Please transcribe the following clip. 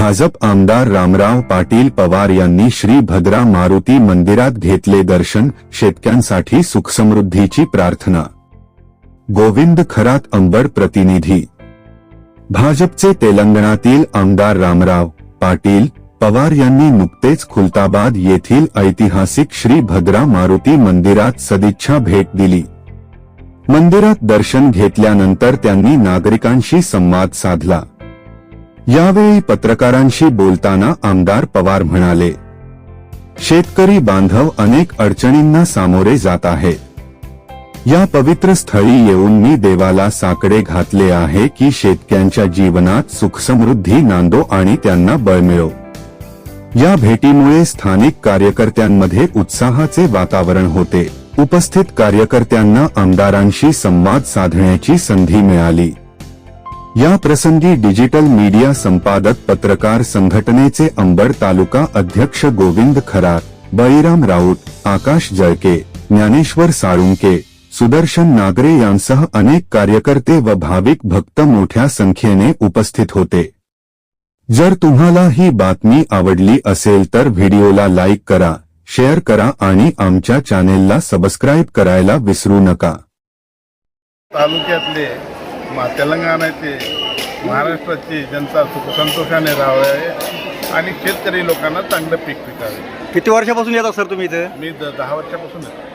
भाजप आमदार रामराव पाटील पवार यांनी श्री भद्रा मारुती मंदिरात घेतले दर्शन शेतकऱ्यांसाठी सुखसमृद्धीची प्रार्थना. गोविंद खरात अंबड प्रतिनिधी. भाजपचे तेलंगणातील आमदार रामराव पाटील पवार यांनी नुकतेच खुलताबाद येथील ऐतिहासिक श्री भद्रा मारुती मंदिरात सदिच्छा भेट दिली. मंदिरात दर्शन घेतल्यानंतर त्यांनी नागरिकांशी संवाद साधला. यावेळी पत्रकारांशी बोलताना आमदार पवार म्हणाले शेतकरी बांधव अनेक अडचणींना सामोरे जात आहे. या पवित्र स्थळी येऊन मी देवाला साकडे घातले आहे की शेतकऱ्यांच्या जीवनात सुखसमृद्धी नांदो आणि त्यांना बळ मिळो. या भेटीमुळे स्थानिक कार्यकर्त्यांमध्ये उत्साहाचे वातावरण होते. उपस्थित कार्यकर्त्यांना आमदारांशी संवाद साधण्याची संधी मिळाली. या प्रसंगी डिजिटल मीडिया संपादक पत्रकार संघटनेचे अंबड तालुका अध्यक्ष गोविंद खरार बळीराम राऊत आकाश जळके ज्ञानेश्वर साळुंके सुदर्शन नागरे यांसह अनेक कार्यकर्ते व भाविक भक्त मोठ्या संख्येने उपस्थित होते. जर तुम्हाला ही बातमी आवडली असेल तर व्हिडिओला लाईक करा शेअर करा आणि आमच्या चॅनेलला सबस्क्राईब करायला विसरू नका. तालुक्यातले मा तेलंगणाचे महाराष्ट्राची जनता सुखसंतोषाने राहावे आणि शेतकरी लोकांना चांगलं पीक पिकावे किती वर्षापासून येतात सर तुम्ही इथे? मी द- दहा वर्षापासून येतो.